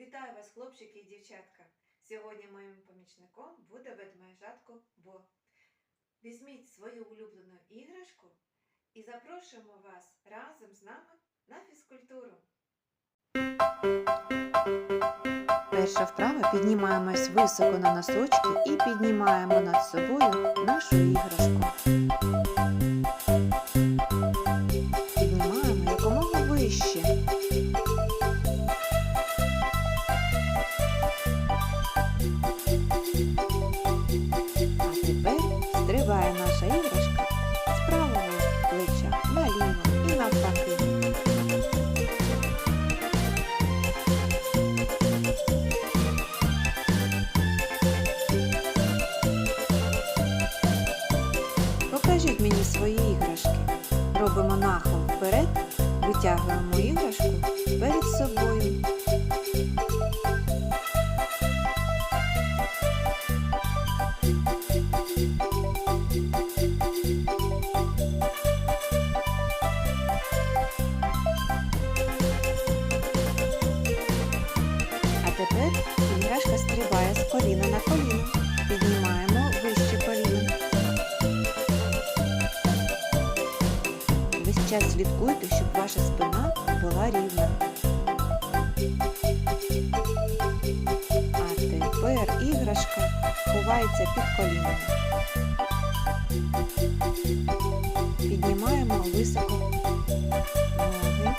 Вітаю вас, хлопчики і дівчатка! Сьогодні моїм помічником буде ведмежатко Бо. Візьміть свою улюблену іграшку і запрошуємо вас разом з нами на фізкультуру. Перша вправа піднімаємось високо на носочки і піднімаємо над собою нашу іграшку. Покажіть мені свої іграшки. Робимо нахил вперед, витягуємо іграшку перед собою. Весь час слідкуйте, щоб ваша спина була рівна. А тепер іграшка ховається під колінами. Піднімаємо високо ноги.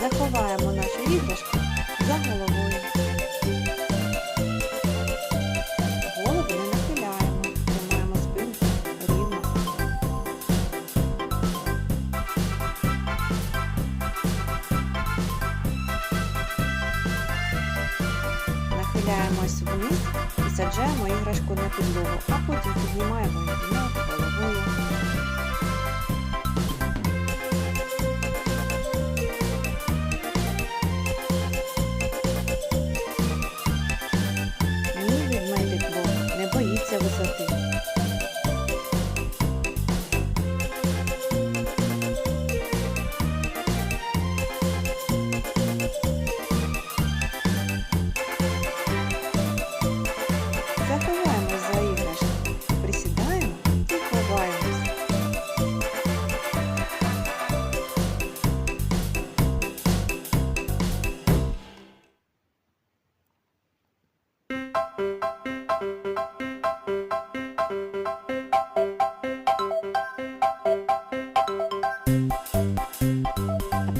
Заховаємо нашу іграшку Нахиляємось вниз і саджаємо іграшку на підлогу, а потім піднімаємо її над головою.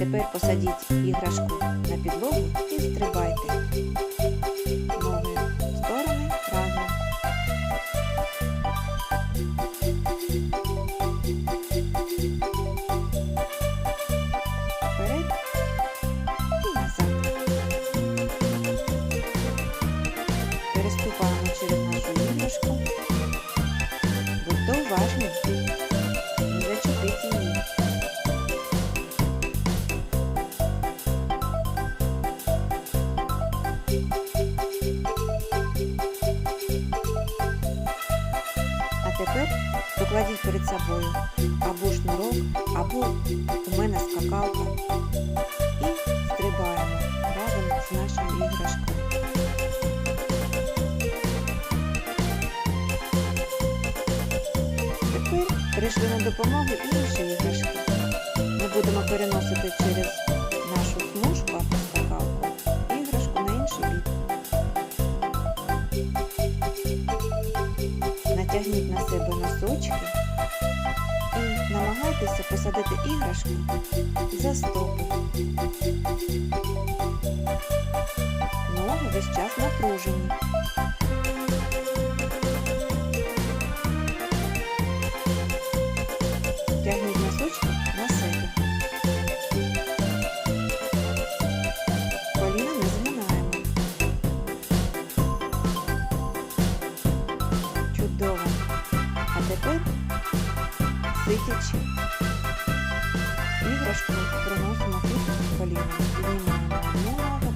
Тепер посадіть іграшку на підлогу і стрибайте. Ноги в сторони разом. Вперед і назад. Переступаємо через нашу іграшку. Будьте уважні. Покладіть перед собою або шнурок, або у мене скакалка. І стрибаємо разом з нашою іграшкою. Тепер прийшли на допомогу інші іграшки. Ми будемо переносити через посадити іграшку за стопи. Ноги весь час напружені. Тягніть носочки на себе. Коліна не згинаємо. Чудово. А тепер сидячи. Приносимо під коліна. Піднімаємо ногу,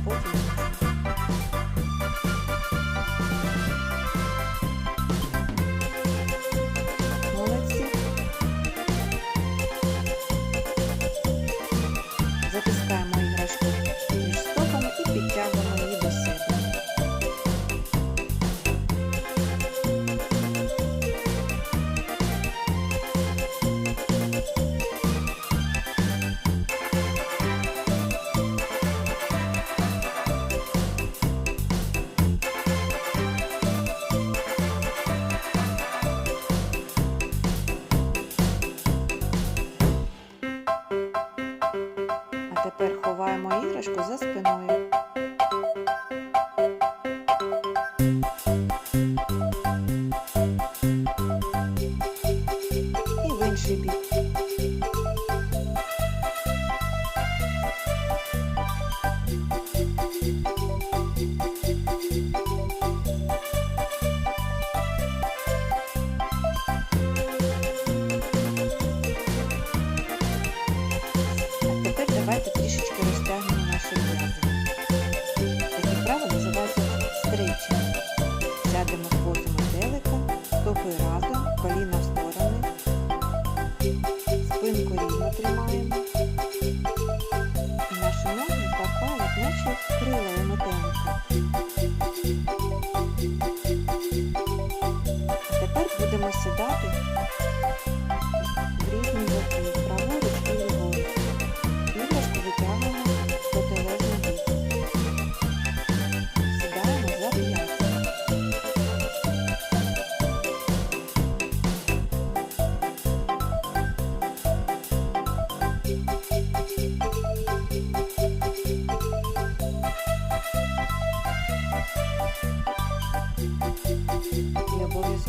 Тепер ховаємо іграшку за спиною. І в інший бік.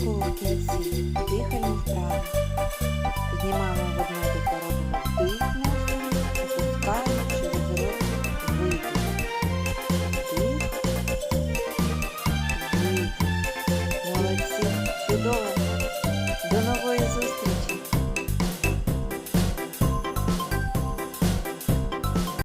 Ранково в кінці дихальні вправи. Знімаємо ведмедика, робимо тисну.